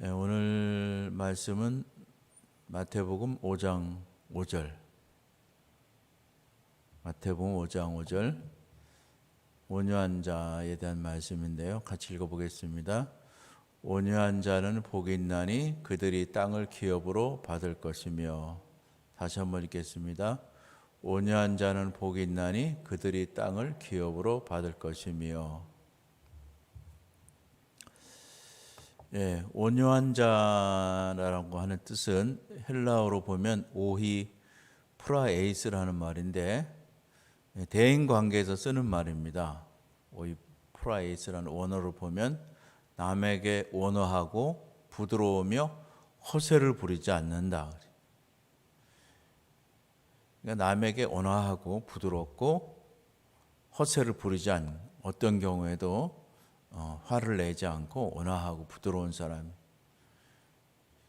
네, 오늘 말씀은 마태복음 5장 5절. 마태복음 5장 5절. 온유한 자에 대한 말씀인데요. 같이 읽어보겠습니다. 온유한 자는 복이 있나니 그들이 땅을 기업으로 받을 것이며 다시 한번 읽겠습니다. 온유한 자는 복이 있나니 그들이 땅을 기업으로 받을 것이며 예, 온유한 자라고 하는 뜻은 헬라어로 보면 오히 프라에이스라는 말인데 예, 대인 관계에서 쓰는 말입니다. 오히 프라에이스라는 원어로 보면 남에게 온화하고 부드러우며 허세를 부리지 않는다. 그러니까 남에게 온화하고 부드럽고 허세를 부리지 않는 어떤 경우에도 어, 화를 내지 않고 온화하고 부드러운 사람.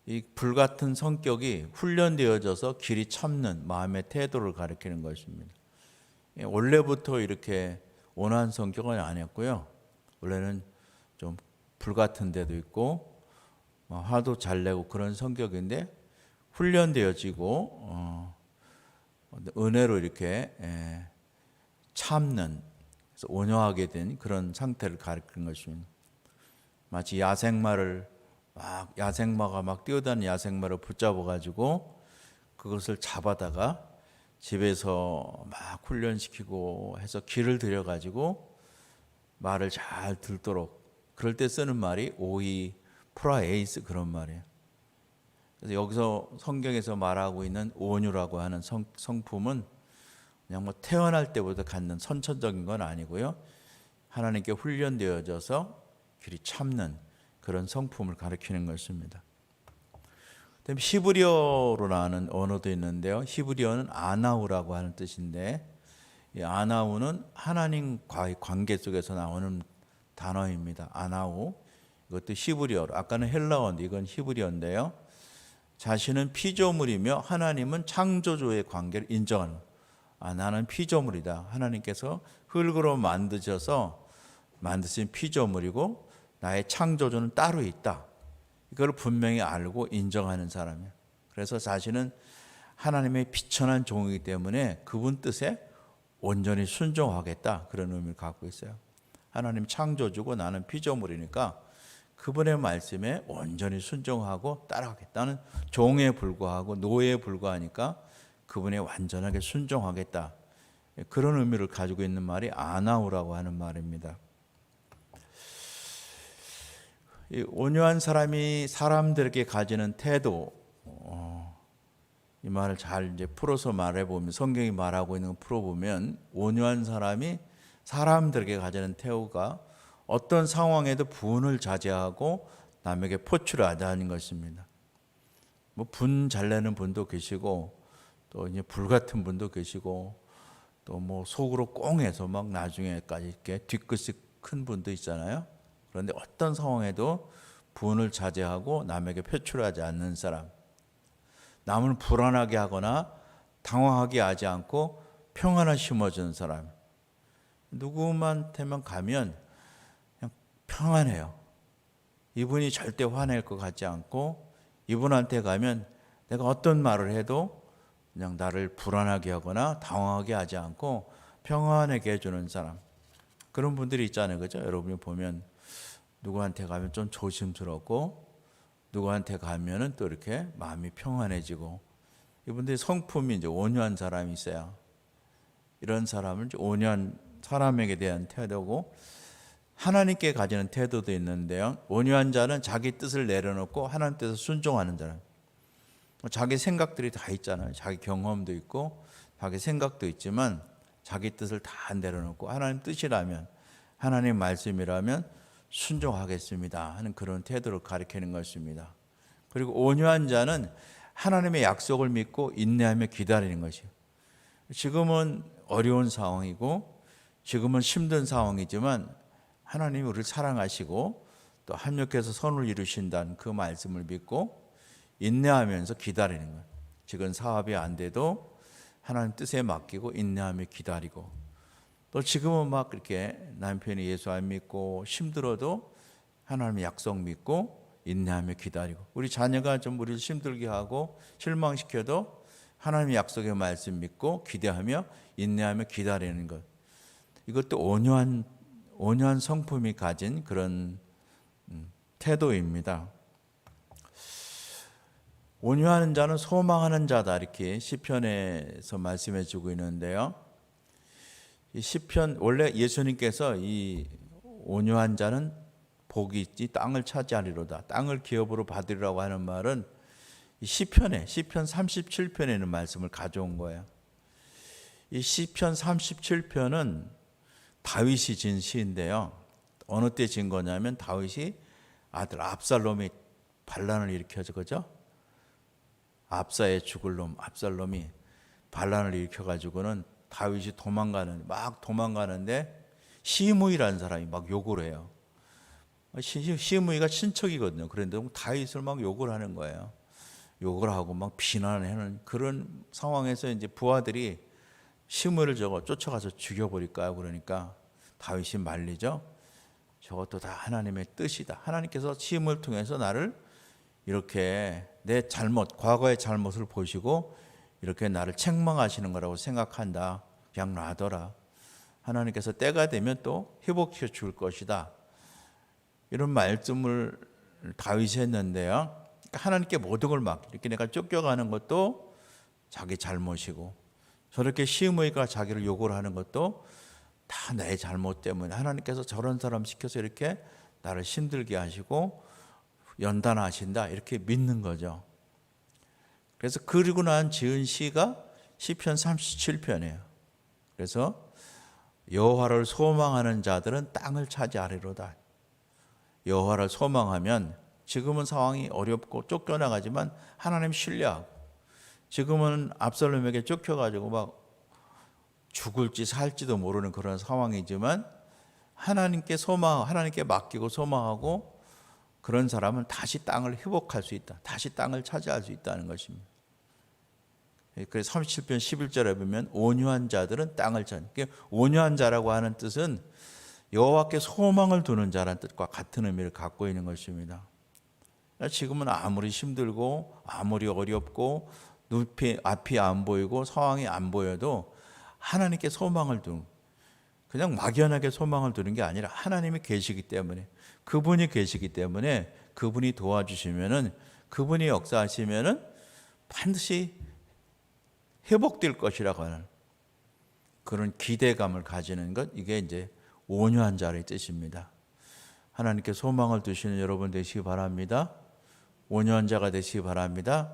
이 불같은 성격이 훈련되어져서 길이 참는 마음의 태도를 가리키는 것입니다. 예, 원래부터 이렇게 온화한 성격은 아니었고요. 원래는 좀 불같은 데도 있고 뭐 화도 잘 내고 그런 성격인데 훈련되어지고 어, 은혜로 이렇게 예, 참는 온유하게 된 그런 상태를 가리키는 것입니다. 마치 야생마를 막 야생마가 막 뛰어다니는 야생마를 붙잡아 가지고 그것을 잡아다가 집에서 막 훈련시키고 해서 길을 들여 가지고 말을 잘 듣도록 그럴 때 쓰는 말이 오이 프라에이스 그런 말이에요. 그래서 여기서 성경에서 말하고 있는 온유라고 하는 성, 성품은 그냥 뭐 태어날 때부터 갖는 선천적인 건 아니고요. 하나님께 훈련되어져서 길이 참는 그런 성품을 가리키는 것입니다. 그다음에 히브리어로 나오는 언어도 있는데요. 히브리어는 아나우라고 하는 뜻인데 이 아나우는 하나님과의 관계 속에서 나오는 단어입니다. 아나우. 이것도 히브리어로. 아까는 헬라어인데 이건 히브리어인데요. 자신은 피조물이며 하나님은 창조주의 관계를 인정하는 아, 나는 피조물이다. 하나님께서 흙으로 만드셔서 만드신 피조물이고 나의 창조주는 따로 있다. 이걸 분명히 알고 인정하는 사람이에요. 그래서 자신은 하나님의 비천한 종이기 때문에 그분 뜻에 온전히 순종하겠다. 그런 의미를 갖고 있어요. 하나님 창조주고 나는 피조물이니까 그분의 말씀에 온전히 순종하고 따라가겠다는 종에 불과하고 노예에 불과하니까 그분에 완전하게 순종하겠다. 그런 의미를 가지고 있는 말이 아나우라고 하는 말입니다. 이 온유한 사람이 사람들에게 가지는 태도, 어, 이 말을 잘 이제 풀어서 말해 보면 성경이 말하고 있는 거 풀어 보면 온유한 사람이 사람들에게 가지는 태도가 어떤 상황에도 분을 자제하고 남에게 포출하지 않는 것입니다. 뭐 분 잘 내는 분도 계시고 또 이제 불 같은 분도 계시고 또 뭐 속으로 꽁해서 막 나중에까지 이렇게 뒤끝이 큰 분도 있잖아요. 그런데 어떤 상황에도 분을 자제하고 남에게 표출하지 않는 사람, 남을 불안하게 하거나 당황하게 하지 않고 평안을 심어주는 사람. 누구한테만 가면 그냥 평안해요. 이분이 절대 화낼 것 같지 않고 이분한테 가면 내가 어떤 말을 해도 그냥 나를 불안하게 하거나 당황하게 하지 않고 평안하게 해주는 사람. 그런 분들이 있잖아요. 그죠? 여러분이 보면 누구한테 가면 좀 조심스럽고 누구한테 가면은 또 이렇게 마음이 평안해지고 이분들이 성품이 이제 온유한 사람이 있어요. 이런 사람은 이제 온유한 사람에게 대한 태도고 하나님께 가지는 태도도 있는데요. 온유한 자는 자기 뜻을 내려놓고 하나님 뜻을 순종하는 자는 자기 생각들이 다 있잖아요. 자기 경험도 있고 자기 생각도 있지만 자기 뜻을 다 내려놓고 하나님 뜻이라면 하나님 말씀이라면 순종하겠습니다 하는 그런 태도를 가리키는 것입니다. 그리고 온유한 자는 하나님의 약속을 믿고 인내하며 기다리는 것이에요. 지금은 어려운 상황이고 지금은 힘든 상황이지만 하나님이 우리를 사랑하시고 또 합력해서 선을 이루신다는 그 말씀을 믿고 인내하면서 기다리는 거예요. 지금 사업이 안 돼도 하나님 뜻에 맡기고 인내하며 기다리고 또 지금은 막 그렇게 남편이 예수 안 믿고 힘들어도 하나님의 약속 믿고 인내하며 기다리고 우리 자녀가 좀 우리를 힘들게 하고 실망시켜도 하나님의 약속의 말씀 믿고 기대하며 인내하며 기다리는 것 이것도 온유한 온유한 성품이 가진 그런 음, 태도입니다. 온유하는 자는 소망하는 자다 이렇게 시편에서 말씀해 주고 있는데요. 이 시편 원래 예수님께서 이 온유한 자는 복이 있지 땅을 차지하리로다. 땅을 기업으로 받으리라고 하는 말은 이 시편에 시편 37편에 있는 말씀을 가져온 거예요. 이 시편 37편은 다윗이 진 시인데요. 어느 때 진 거냐면 다윗이 아들 압살롬이 반란을 일으켜서 그죠? 압사의 죽을 놈 압살롬이 반란을 일으켜 가지고는 다윗이 도망가는 막 도망가는데 시므이라는 사람이 막 욕을 해요. 시- 시므이가 친척이거든요. 그런데 다윗을 막 욕을 하는 거예요. 욕을 하고 막 비난하는 그런 상황에서 이제 부하들이 시므를 저거 쫓아가서 죽여버릴까요? 그러니까 다윗이 말리죠. 저것도 다 하나님의 뜻이다. 하나님께서 시므를 통해서 나를 이렇게 내 잘못, 과거의 잘못을 보시고 이렇게 나를 책망하시는 거라고 생각한다. 그냥 놔둬라. 하나님께서 때가 되면 또 회복시켜 줄 것이다. 이런 말씀을 다윗이 했는데요. 그러니까 하나님께 모든 걸 막 이렇게 내가 쫓겨가는 것도 자기 잘못이고 저렇게 시므이가 자기를 욕을 하는 것도 다 내 잘못 때문에 하나님께서 저런 사람 시켜서 이렇게 나를 힘들게 하시고 연단하신다 이렇게 믿는 거죠. 그래서 그리고 난 지은 시가 시편 37편이에요. 그래서 여호와를 소망하는 자들은 땅을 차지하리로다. 여호와를 소망하면 지금은 상황이 어렵고 쫓겨나가지만 하나님 신뢰하고 지금은 압살롬에게 쫓겨가지고 막 죽을지 살지도 모르는 그런 상황이지만 하나님께 소망, 하나님께 맡기고 소망하고 그런 사람은 다시 땅을 회복할 수 있다. 다시 땅을 차지할 수 있다는 것입니다. 그래서 37편 11절에 보면 온유한 자들은 땅을 차. 온유한 자라고 하는 뜻은 여호와께 소망을 두는 자라는 뜻과 같은 의미를 갖고 있는 것입니다. 지금은 아무리 힘들고 아무리 어렵고 눈이 앞이 안 보이고 상황이 안 보여도 하나님께 소망을 두는 그냥 막연하게 소망을 두는 게 아니라 하나님이 계시기 때문에 그분이 계시기 때문에 그분이 도와주시면은 그분이 역사하시면은 반드시 회복될 것이라고 하는 그런 기대감을 가지는 것 이게 이제 온유한 자의 뜻입니다. 하나님께 소망을 두시는 여러분 되시기 바랍니다. 온유한 자가 되시기 바랍니다.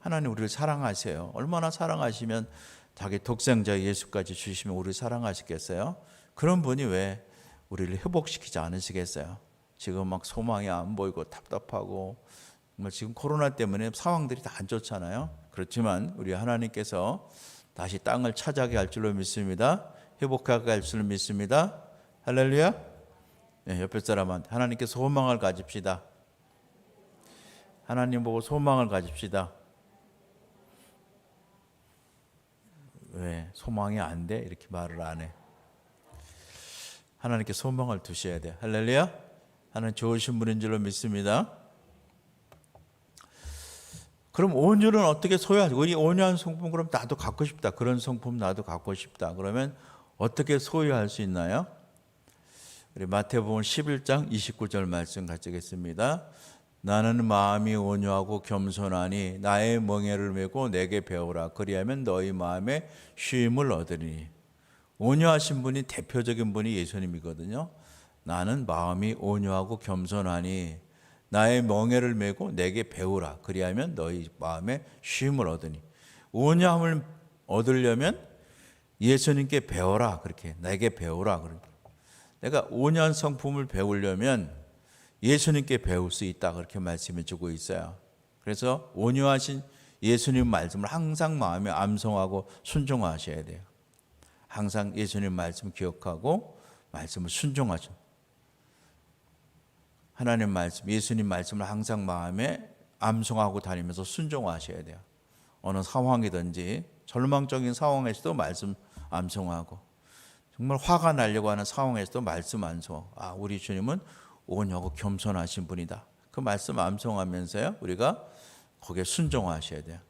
하나님 우리를 사랑하세요. 얼마나 사랑하시면 자기 독생자 예수까지 주시면 우리를 사랑하시겠어요? 그런 분이 왜 우리를 회복시키지 않으시겠어요? 지금 막 소망이 안 보이고 답답하고 지금 코로나 때문에 상황들이 다 안 좋잖아요. 그렇지만 우리 하나님께서 다시 땅을 차지하게 할 줄로 믿습니다. 회복하게 할 줄로 믿습니다. 할렐루야. 네, 옆에 사람한테 하나님께 소망을 가집시다. 하나님 보고 소망을 가집시다. 왜 소망이 안 돼? 이렇게 말을 안 해. 하나님께 소망을 두셔야 돼. 할렐루야. 하나님 좋으신 분인 줄로 믿습니다. 그럼 온유는 어떻게 소유하지? 우리 온유한 성품 그럼 나도 갖고 싶다. 그런 성품 나도 갖고 싶다. 그러면 어떻게 소유할 수 있나요? 우리 마태복음 11장 29절 말씀 가지겠습니다. 나는 마음이 온유하고 겸손하니 나의 멍에를 메고 내게 배우라. 그리하면 너희 마음에 쉼을 얻으리니. 온유하신 분이 대표적인 분이 예수님이거든요. 나는 마음이 온유하고 겸손하니 나의 멍에를 메고 내게 배우라. 그리하면 너희 마음에 쉼을 얻으니. 온유함을 얻으려면 예수님께 배워라. 그렇게 내게 배우라. 그렇게. 내가 온유한 성품을 배우려면 예수님께 배울 수 있다. 그렇게 말씀해 주고 있어요. 그래서 온유하신 예수님 말씀을 항상 마음에 암송하고 순종하셔야 돼요. 항상 예수님 말씀 기억하고 말씀을 순종하죠. 하나님 말씀, 예수님 말씀을 항상 마음에 암송하고 다니면서 순종하셔야 돼요. 어느 상황이든지 절망적인 상황에서도 말씀 암송하고 정말 화가 나려고 하는 상황에서도 말씀 암송. 아, 우리 주님은 온유하고 겸손하신 분이다. 그그 말씀 암송하면서요. 우리가 거기에 순종하셔야 돼요.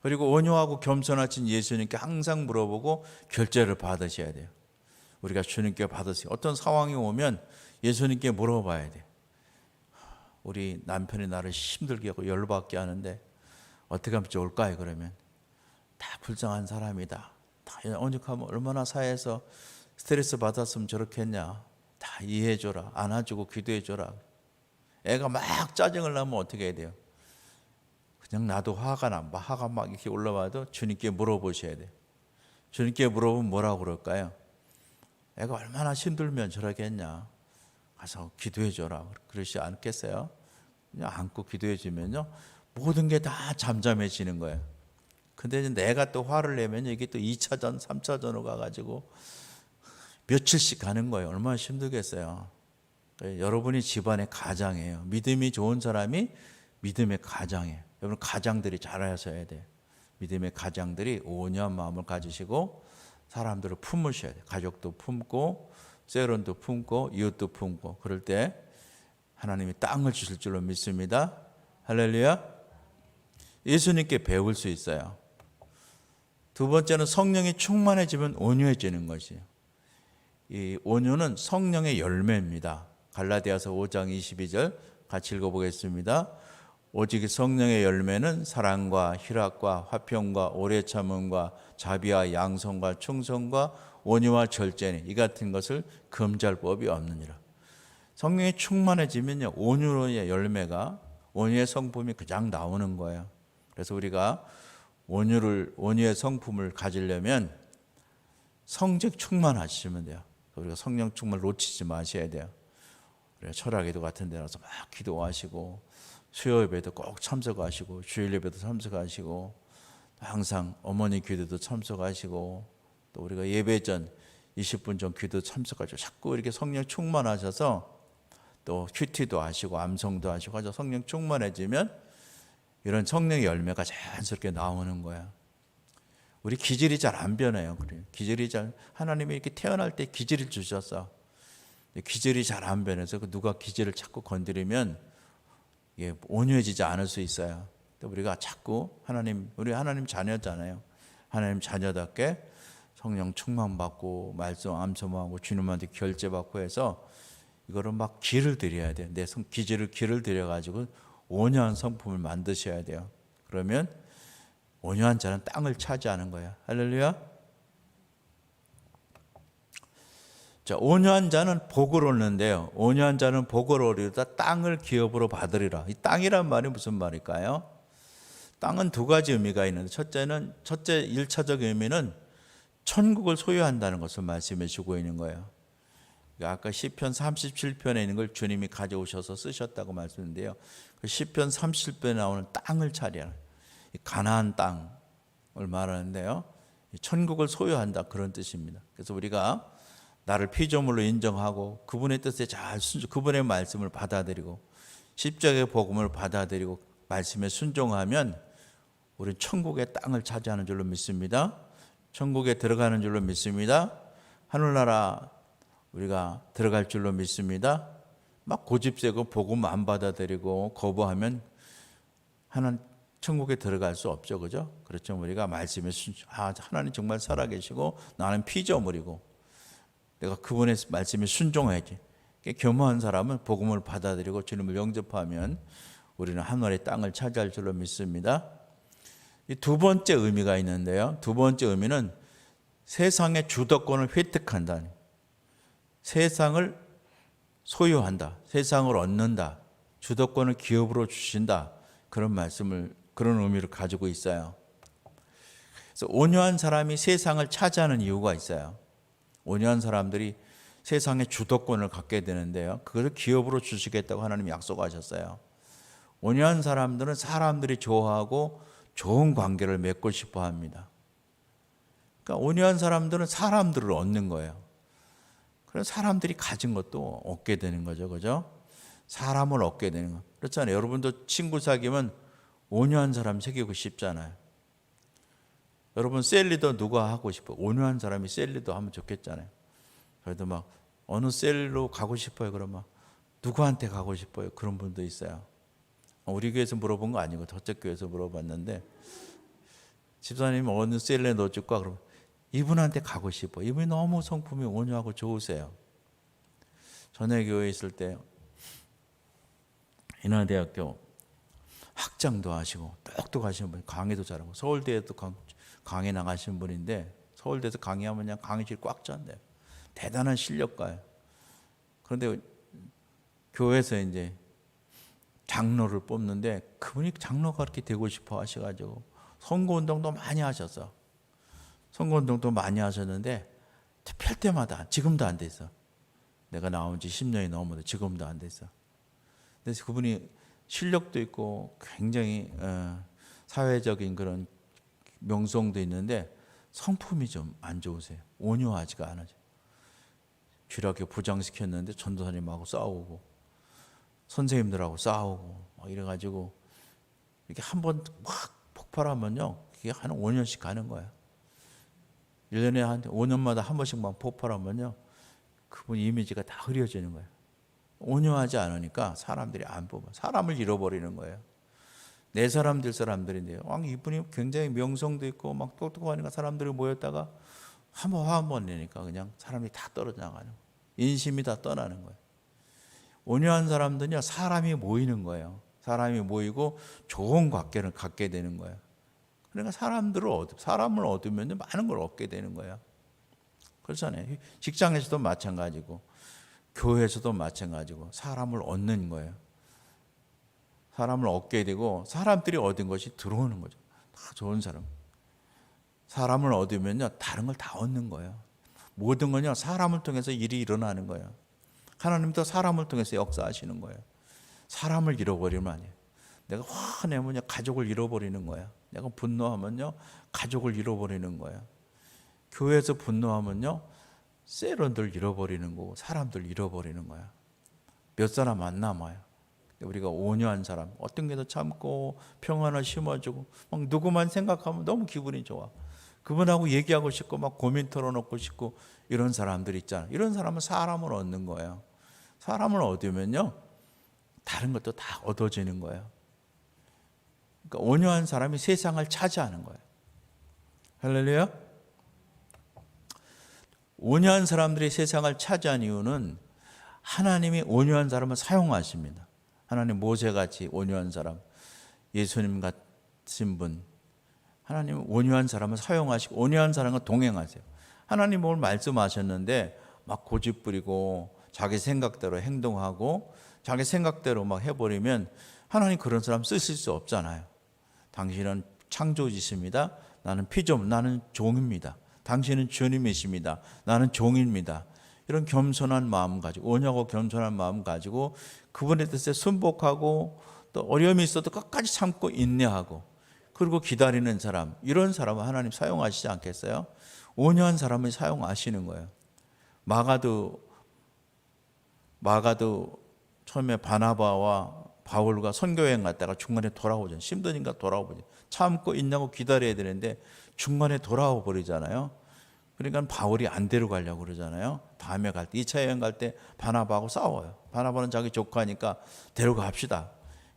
그리고 온유하고 겸손하신 예수님께 항상 물어보고 결제를 받으셔야 돼요. 우리가 주님께 받으세요. 어떤 상황이 오면 예수님께 물어봐야 돼요. 우리 남편이 나를 힘들게 하고 열받게 하는데 어떻게 하면 좋을까요? 그러면 다 불쌍한 사람이다. 다 언직하면 얼마나 사회에서 스트레스 받았으면 저렇게 했냐. 다 이해해 줘라. 안아주고 기도해 줘라. 애가 막 짜증을 나면 어떻게 해야 돼요? 그냥 나도 화가 나. 막 화가 막 이렇게 올라와도 주님께 물어보셔야 돼요. 주님께 물어보면 뭐라고 그럴까요? 애가 얼마나 힘들면 저렇게 했냐. 가서 기도해 줘라. 그러지 않겠어요? 그냥 안고 기도해 주면요. 모든 게 다 잠잠해지는 거예요. 근데 이제 내가 또 화를 내면 이게 또 2차전, 3차전으로 가가지고 며칠씩 가는 거예요. 얼마나 힘들겠어요. 여러분이 집안의 가장이에요. 믿음이 좋은 사람이 믿음의 가장이에요. 여러분 가장들이 잘하셔야 돼요. 믿음의 가장들이 온유한 마음을 가지시고 사람들을 품으셔야 돼요. 가족도 품고 세론도 품고 이웃도 품고 그럴 때 하나님이 땅을 주실 줄로 믿습니다. 할렐루야. 예수님께 배울 수 있어요. 두 번째는 성령이 충만해지면 온유해지는 것이에요. 이 온유는 성령의 열매입니다. 갈라디아서 5장 22절 같이 읽어보겠습니다. 오직 성령의 열매는 사랑과 희락과 화평과 오래 참음과 자비와 양성과 충성과 온유와 절제니 이 같은 것을 금잘 법이 없느니라. 성령이 충만해지면요 온유의 열매가 온유의 성품이 그냥 나오는 거예요. 그래서 우리가 온유를 온유의 성품을 가지려면 성직 충만하시면 돼요. 우리가 성령 충만 놓치지 마셔야 돼요. 우리가 철학기도 같은 데 나서 막 기도하시고 수요 예배도 꼭 참석하시고 주일 예배도 참석하시고 항상 어머니 기도도 참석하시고 또 우리가 예배 전 20분 전 기도 참석하시고 자꾸 이렇게 성령 충만하셔서 또 큐티도 하시고 암송도 하시고 하셔서 성령 충만해지면 이런 성령의 열매가 자연스럽게 나오는 거야. 우리 기질이 잘 안 변해요. 그래 기질이 잘 하나님이 이렇게 태어날 때 기질을 주셨어. 기질이 잘 안 변해서 그 누가 기질을 자꾸 건드리면 예, 온유해지지 않을 수 있어요. 또 우리가 자꾸 하나님 우리 하나님 자녀잖아요. 하나님 자녀답게 성령 충만 받고 말씀 암송하고 주님한테 결제 받고 해서 이거를 막 기를 드려야 돼. 내 성 기질을 기를 들여 가지고 온유한 성품을 만드셔야 돼요. 그러면 온유한 자는 땅을 차지하는 거야. 할렐루야. 자, 온유한 자는 복을 얻는데요. 온유한 자는 복을 얻으다 땅을 기업으로 받으리라. 이 땅이란 말이 무슨 말일까요? 땅은 두 가지 의미가 있는데 첫째는 첫째 일차적 의미는 천국을 소유한다는 것을 말씀해 주고 있는 거예요. 아까 시편 37편에 있는 걸 주님이 가져오셔서 쓰셨다고 말씀인데요. 그 시편 37편에 나오는 땅을 차리하는 가나안 땅을 말하는데요. 천국을 소유한다 그런 뜻입니다. 그래서 우리가 나를 피조물로 인정하고 그분의 뜻에 잘 순종, 그분의 말씀을 받아들이고 십자가의 복음을 받아들이고 말씀에 순종하면 우리는 천국의 땅을 차지하는 줄로 믿습니다. 천국에 들어가는 줄로 믿습니다. 하늘나라 우리가 들어갈 줄로 믿습니다. 막 고집세고 복음 안 받아들이고 거부하면 하나님 천국에 들어갈 수 없죠, 그죠? 그렇죠. 우리가 말씀에 아 하나님 정말 살아계시고 나는 피조물이고 내가 그분의 말씀에 순종해야지. 겸허한 사람은 복음을 받아들이고 주님을 영접하면 우리는 하늘의 땅을 차지할 줄로 믿습니다. 이두 번째 의미가 있는데요. 두 번째 의미는 세상의 주도권을 획득한다. 세상을 소유한다. 세상을 얻는다. 주도권을 기업으로 주신다. 그런 말씀을 그런 의미를 가지고 있어요. 그래서 온유한 사람이 세상을 차지하는 이유가 있어요. 온유한 사람들이 세상의 주도권을 갖게 되는데요. 그것을 기업으로 주시겠다고 하나님 약속하셨어요. 온유한 사람들은 사람들이 좋아하고 좋은 관계를 맺고 싶어 합니다. 그러니까 온유한 사람들은 사람들을 얻는 거예요. 그래서 사람들이 가진 것도 얻게 되는 거죠. 그죠? 사람을 얻게 되는 거. 그렇잖아요. 여러분도 친구 사귀면 온유한 사람 사귀고 싶잖아요. 여러분 셀리더 누가 하고 싶어? 온유한 사람이 셀리더 하면 좋겠잖아요. 그래도 막 어느 셀로 가고 싶어요. 그러면 누구한테 가고 싶어요? 그런 분도 있어요. 우리 교회에서 물어본 거 아니고 저쪽 교회에서 물어봤는데 집사님 어느 셀에 넣어줄까 그러면 이분한테 가고 싶어. 이분이 너무 성품이 온유하고 좋으세요. 전에 교회에 있을 때 인하대학교 학장도 하시고 똑똑하신 분, 강의도 잘하고 서울대에도 강, 강의 나가신 분인데 서울대에서 강의하면 그냥 강의실 꽉 찼대요. 대단한 실력가예요. 그런데 교회에서 이제 장로를 뽑는데 그분이 장로가 그렇게 되고 싶어 하셔가지고 선거운동도 많이 하셨어. 선거운동도 많이 하셨는데 투표할 때마다 지금도 안 됐어. 내가 나온 지 10년이 넘어도 지금도 안 됐어. 그래서 그분이 실력도 있고 굉장히 어, 사회적인 그런 명성도 있는데 성품이 좀 안 좋으세요. 온유하지가 않아요. 주일학교 부장시켰는데 전도사님하고 싸우고 선생님들하고 싸우고 막 이래가지고 이렇게 한번막 폭발하면요 그게 한 5년씩 가는 거야. 1년에 한 5년마다 한 번씩만 폭발하면요 그분 이미지가 다 흐려지는 거예요. 온유하지 않으니까 사람들이 안 뽑아. 사람을 잃어버리는 거예요. 내 사람 들 사람들인데요. 왕 이분이 굉장히 명성도 있고 막 똑똑하니까 사람들이 모였다가 한 번 화 한 번 내니까 그냥 사람이 다 떨어져 나가는 거예요. 인심이 다 떠나는 거예요. 온유한 사람들은요 사람이 모이는 거예요. 사람이 모이고 좋은 관계를 갖게 되는 거예요. 그러니까 사람들을 얻, 사람을 얻으면 많은 걸 얻게 되는 거예요. 그렇잖아요. 직장에서도 마찬가지고 교회에서도 마찬가지고 사람을 얻는 거예요. 사람을 얻게 되고 사람들이 얻은 것이 들어오는 거죠. 다 좋은 사람. 사람을 얻으면요 다른 걸 다 얻는 거예요. 모든 건요 사람을 통해서 일이 일어나는 거예요. 하나님도 사람을 통해서 역사하시는 거예요. 사람을 잃어버리면 아니에요. 내가 화내면요 가족을 잃어버리는 거야. 내가 분노하면요 가족을 잃어버리는 거야. 교회에서 분노하면요 세런들 잃어버리는 거고 사람들 잃어버리는 거야. 몇 사람 안 남아요. 우리가 온유한 사람, 어떤 게 더 참고 평안을 심어주고 막 누구만 생각하면 너무 기분이 좋아. 그분하고 얘기하고 싶고 막 고민 털어놓고 싶고 이런 사람들 있잖아. 이런 사람은 사람을 얻는 거예요. 사람을 얻으면요 다른 것도 다 얻어지는 거예요. 그러니까 온유한 사람이 세상을 차지하는 거예요. 할렐루야. 온유한 사람들이 세상을 차지한 이유는 하나님이 온유한 사람을 사용하십니다. 하나님 모세같이 온유한 사람, 예수님 같은 분, 하나님 온유한 사람을 사용하시고 온유한 사람과 동행하세요. 하나님 뭘 말씀하셨는데 막 고집 부리고 자기 생각대로 행동하고 자기 생각대로 막 해버리면 하나님 그런 사람 쓰실 수 없잖아요. 당신은 창조주십니다. 나는 피좀 나는 종입니다. 당신은 주님이십니다. 나는 종입니다. 이런 겸손한 마음 가지고 온유하고 겸손한 마음 가지고 그분의 뜻에 순복하고 또 어려움이 있어도 끝까지 참고 인내하고 그리고 기다리는 사람 이런 사람은 하나님 사용하시지 않겠어요? 온유한 사람을 사용하시는 거예요. 마가도 마가도 처음에 바나바와 바울과 선교여행 갔다가 중간에 돌아오죠. 힘드니까 돌아오죠. 참고 있냐고 기다려야 되는데 중간에 돌아와 버리잖아요. 그러니까 바울이 안 데려가려고 그러잖아요. 다음에 갈 때, 2차 여행 갈 때 바나바하고 싸워요. 바나바는 자기 조카니까 데려갑시다.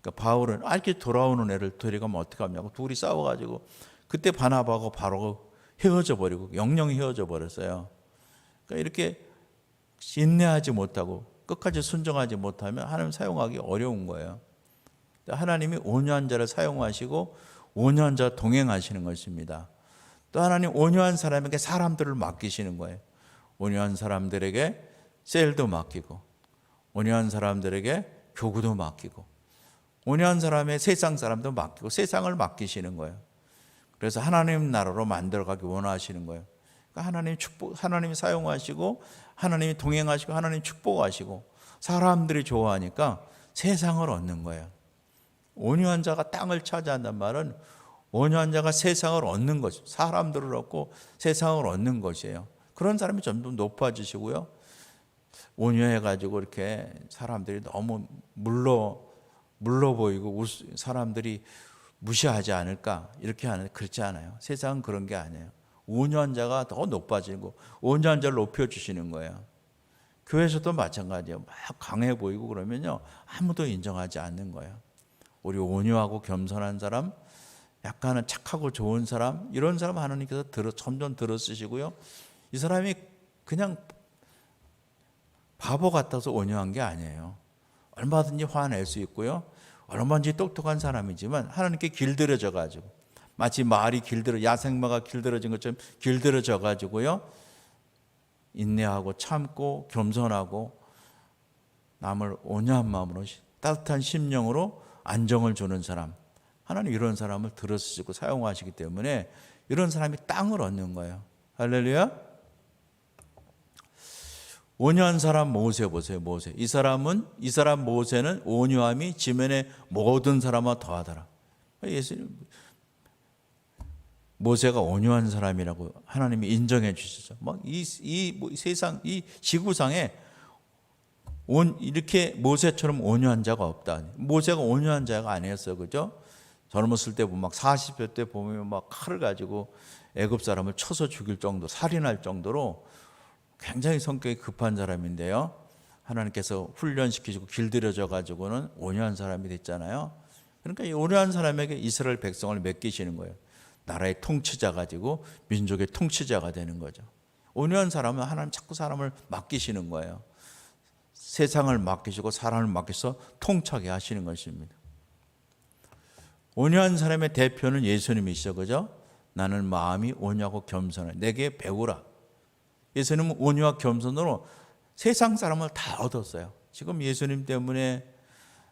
그러니까 바울은 아, 이렇게 돌아오는 애를 데려가면 어떡하냐고 둘이 싸워가지고 그때 바나바하고 바로 헤어져 버리고 영영 헤어져 버렸어요. 그러니까 이렇게 인내하지 못하고 끝까지 순종하지 못하면 하나님 사용하기 어려운 거예요. 하나님이 온유한 자를 사용하시고 온유한 자 동행하시는 것입니다. 또 하나님 온유한 사람에게 사람들을 맡기시는 거예요. 온유한 사람들에게 셀도 맡기고 온유한 사람들에게 교구도 맡기고 온유한 사람의 세상 사람도 맡기고 세상을 맡기시는 거예요. 그래서 하나님 나라로 만들어가기 원하시는 거예요. 그러니까 하나님 축복, 하나님이 사용하시고 하나님이 동행하시고 하나님 축복하시고 사람들이 좋아하니까 세상을 얻는 거예요. 온유한 자가 땅을 차지한단 말은 온유한 자가 세상을 얻는 것, 사람들을 얻고 세상을 얻는 것이에요. 그런 사람이 점점 높아지시고요. 온유해가지고 이렇게 사람들이 너무 물러 물러 보이고 사람들이 무시하지 않을까 이렇게 하는 그렇지 않아요. 세상은 그런 게 아니에요. 온유한 자가 더 높아지고 온유한 자를 높여 주시는 거예요. 교회에서도 마찬가지예요. 막 강해 보이고 그러면요 아무도 인정하지 않는 거예요. 우리 온유하고 겸손한 사람, 약간은 착하고 좋은 사람 이런 사람 하나님께서 들어 점점 들어 쓰시고요. 이 사람이 그냥 바보 같아서 온유한 게 아니에요. 얼마든지 화낼 수 있고요. 얼마든지 똑똑한 사람이지만 하나님께 길들여져 가지고 마치 말이 길들어 야생마가 길들어진 것처럼 길들여져 가지고요. 인내하고 참고 겸손하고 남을 온유한 마음으로 따뜻한 심령으로 안정을 주는 사람. 하나님 이런 사람을 들어쓰시고 사용하시기 때문에 이런 사람이 땅을 얻는 거예요. 할렐루야. 온유한 사람 모세 보세요. 모세. 이 사람은 이 사람 모세는 온유함이 지면의 모든 사람과 더하더라. 예수님 모세가 온유한 사람이라고 하나님이 인정해 주셨죠. 막이이 뭐 세상 이 지구상에 온 이렇게 모세처럼 온유한 자가 없다. 모세가 온유한 자가 아니었어. 그죠? 젊었을 때 보면 막 40여 때 보면 막 칼을 가지고 애굽 사람을 쳐서 죽일 정도, 살인할 정도로 굉장히 성격이 급한 사람인데요. 하나님께서 훈련시키시고 길들여져 가지고는 온유한 사람이 됐잖아요. 그러니까 이 온유한 사람에게 이스라엘 백성을 맡기시는 거예요. 나라의 통치자 가지고 민족의 통치자가 되는 거죠. 온유한 사람은 하나님 자꾸 사람을 맡기시는 거예요. 세상을 맡기시고 사람을 맡겨서 통치하게 하시는 것입니다. 온유한 사람의 대표는 예수님이시죠. 그죠? 나는 마음이 온유하고 겸손해. 내게 배우라. 예수님은 온유와 겸손으로 세상 사람을 다 얻었어요. 지금 예수님 때문에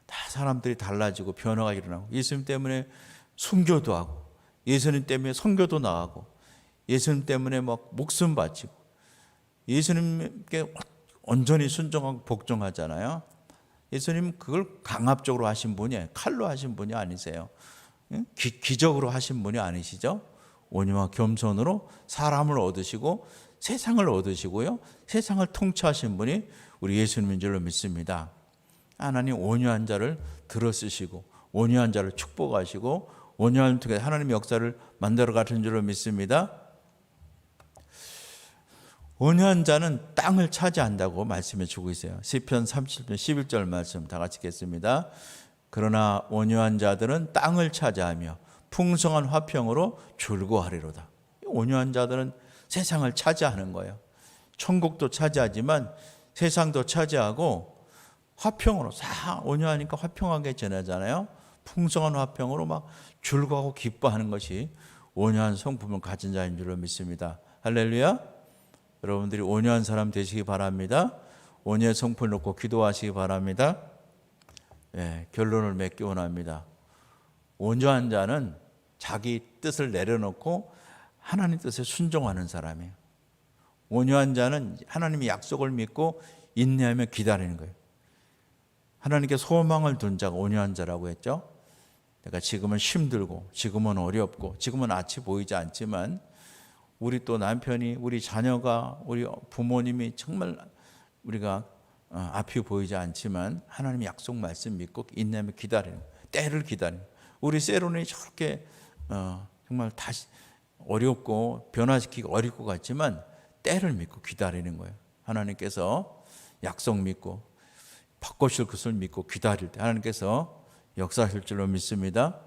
다 사람들이 달라지고 변화가 일어나고 예수님 때문에 순교도 하고 예수님 때문에 선교도 나가고 예수님 때문에 막 목숨 바치고 예수님께 온전히 순종하고 복종하잖아요. 예수님 그걸 강압적으로 하신 분이 칼로 하신 분이 아니세요. 기, 기적으로 하신 분이 아니시죠. 온유와 겸손으로 사람을 얻으시고 세상을 얻으시고요. 세상을 통치하신 분이 우리 예수님인 줄로 믿습니다. 하나님 온유한 자를 들어 쓰시고 온유한 자를 축복하시고 온유한 통해 하나님 역사를 만들어 가신 줄로 믿습니다. 온유한 자는 땅을 차지한다고 말씀해 주고 있어요. 시편 37편 11절 말씀 다 같이 읽겠습니다. 그러나 온유한 자들은 땅을 차지하며 풍성한 화평으로 줄고하리로다. 온유한 자들은 세상을 차지하는 거예요. 천국도 차지하지만 세상도 차지하고 화평으로 다 온유하니까 화평하게 지내잖아요. 풍성한 화평으로 막 즐거워하고 기뻐하는 것이 온유한 성품을 가진 자인 줄로 믿습니다. 할렐루야. 여러분들이 온유한 사람 되시기 바랍니다. 온유의 성품을 놓고 기도하시기 바랍니다. 예, 결론을 맺기 원합니다. 온유한 자는 자기 뜻을 내려놓고 하나님 뜻에 순종하는 사람이에요. 온유한 자는 하나님의 약속을 믿고 인내하며 기다리는 거예요. 하나님께 소망을 둔 자가 온유한 자라고 했죠. 내가 지금은 힘들고 지금은 어렵고 지금은 아치 보이지 않지만 우리 또 남편이 우리 자녀가 우리 부모님이 정말 우리가 어, 앞이 보이지 않지만 하나님 약속 말씀 믿고 인내하며 기다리는 때를 기다리는 우리 세론이 저렇게 어, 정말 다시 어렵고 변화시키기 어릴 것 같지만 때를 믿고 기다리는 거예요. 하나님께서 약속 믿고 바꾸실 것을 믿고 기다릴 때 하나님께서 역사하실 줄로 믿습니다.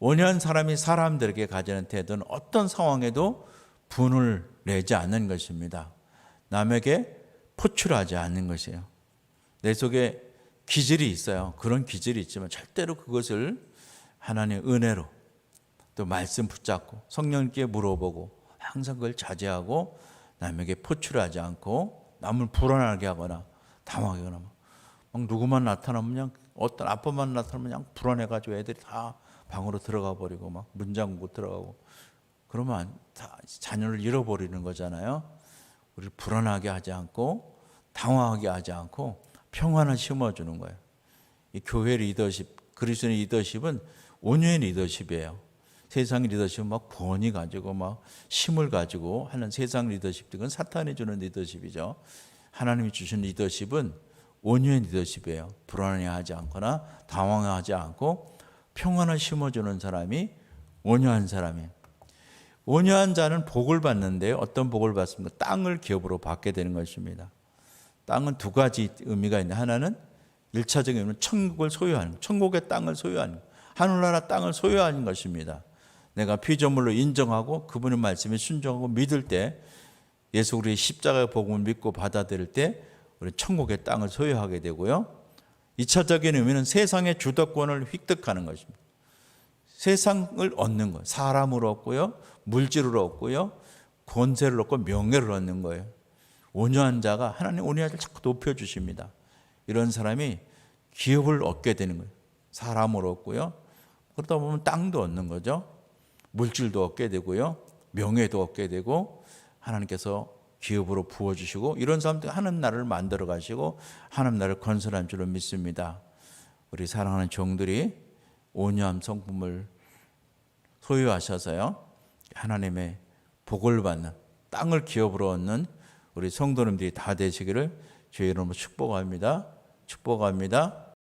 온유한 사람이 사람들에게 가지는 태도는 어떤 상황에도 분을 내지 않는 것입니다. 남에게 포출하지 않는 것이에요. 내 속에 기질이 있어요. 그런 기질이 있지만 절대로 그것을 하나님의 은혜로 또 말씀 붙잡고 성령님께 물어보고 항상 그걸 자제하고 남에게 포출하지 않고 남을 불안하게 하거나 당황하거나 막 누구만 나타나면 그냥 어떤 아빠만 나타나면 그냥 불안해가지고 애들이 다 방으로 들어가 버리고 막 문장고 들어가고 그러면 다 자녀를 잃어버리는 거잖아요. 우리를 불안하게 하지 않고 당황하게 하지 않고 평안을 심어주는 거예요. 이 교회 리더십, 그리스도의 리더십은 온유의 리더십이에요. 세상 리더십은 막 권위 가지고 막 힘을 가지고 하는 세상 리더십, 그건 사탄이 주는 리더십이죠. 하나님이 주신 리더십은 온유의 리더십이에요. 불안해하지 않거나 당황하지 않고 평안을 심어주는 사람이 온유한 사람이에요. 온유한 자는 복을 받는데 어떤 복을 받습니까? 땅을 기업으로 받게 되는 것입니다. 땅은 두 가지 의미가 있는데 하나는 일차적인 의미는 천국을 소유하는, 천국의 땅을 소유하는, 하늘나라 땅을 소유하는 것입니다. 내가 피조물로 인정하고 그분의 말씀에 순종하고 믿을 때 예수 그리스도의 십자가의 복음을 믿고 받아들일 때 우리 천국의 땅을 소유하게 되고요. 이차적인 의미는 세상의 주도권을 획득하는 것입니다. 세상을 얻는 거예요. 사람으로 얻고요. 물질을 얻고요. 권세를 얻고 명예를 얻는 거예요. 온유한 자가 하나님 온유한 자를 자꾸 높여주십니다. 이런 사람이 기업을 얻게 되는 거예요. 사람으로 얻고요. 그러다 보면 땅도 얻는 거죠. 물질도 얻게 되고요. 명예도 얻게 되고 하나님께서 기업으로 부어주시고 이런 사람들 하는 나라를 만들어 가시고 하나님 나라를 건설한 줄로 믿습니다. 우리 사랑하는 종들이 온유함 성품을 소유하셔서요. 하나님의 복을 받는 땅을 기업으로 얻는 우리 성도님들이 다 되시기를 주의 이름으로 축복합니다. 축복합니다.